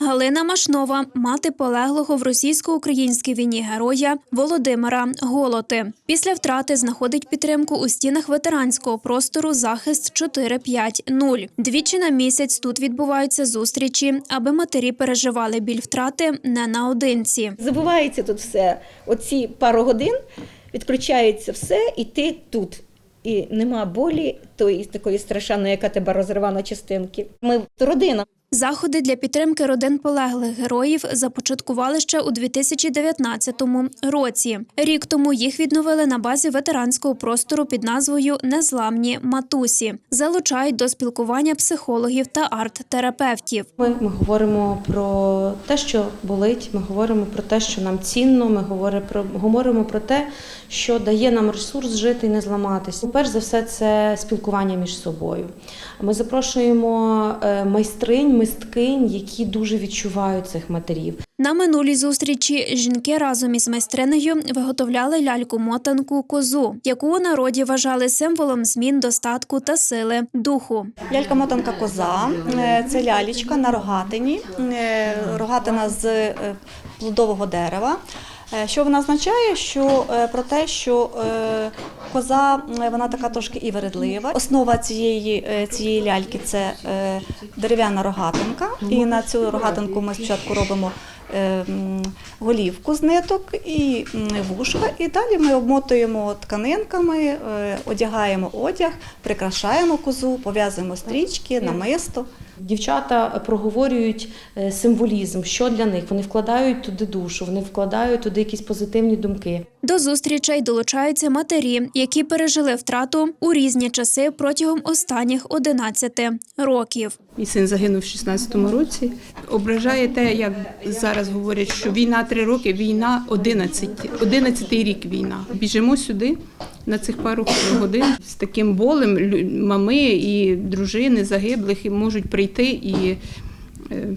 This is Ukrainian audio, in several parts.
Галина Машнова, мати полеглого в російсько-українській війні героя Володимира Голоти. Після втрати знаходить підтримку у стінах ветеранського простору захист 450. Двічі на місяць тут відбуваються зустрічі, аби матері переживали біль втрати не наодинці. Забувається тут все. Оці пару годин відключається все, і ти тут. І нема болі тої такої страшенної, яка тебе розриває на частинки. Ми родина. Заходи для підтримки родин полеглих героїв започаткували ще у 2019 році. Рік тому їх відновили на базі ветеранського простору під назвою Незламні матусі. Залучають до спілкування психологів та арт-терапевтів. Ми, ми говоримо про те, що болить. Ми говоримо про те, що нам цінно. Ми говоримо про говоримо про те, що дає нам ресурс жити і не зламатися. Перш за все, це спілкування між собою. Ми запрошуємо е, майстринь, мисткинь, які дуже відчувають цих матерів. На минулій зустрічі жінки разом із майстринею виготовляли ляльку-мотанку козу, яку у народі вважали символом змін, достатку та сили духу. Лялька-мотанка коза е, це лялічка на рогатині, е, рогатина з е, плодового дерева. Е, Що вона означає? Що е, про те, що е, коза вона така трошки і вередлива. Основа цієї, цієї ляльки це дерев'яна рогатинка. І на цю рогатинку ми спочатку робимо голівку з ниток і вушка. І далі ми обмотуємо тканинками, одягаємо одяг, прикрашаємо козу, пов'язуємо стрічки, намисто. Дівчата проговорюють е, символізм, що для них. Вони вкладають туди душу, вони вкладають туди якісь позитивні думки. До зустрічей долучаються матері, які пережили втрату у різні часи протягом останніх 11 років. Мій син загинув в 16-му році. Ображає те, як зараз говорять, що війна три роки, війна 11. 11-й рік війна. Біжимо сюди на цих пару годин з таким болем. Мами і дружини загиблих можуть прийти і е,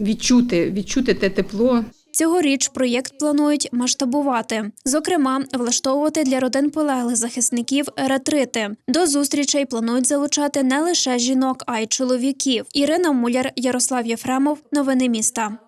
відчути, відчути те тепло, Цьогоріч проєкт планують масштабувати, зокрема, влаштовувати для родин полеглих захисників ретрити. До зустрічей планують залучати не лише жінок, а й чоловіків. Ірина Муляр, Ярослав Єфремов. Новини міста.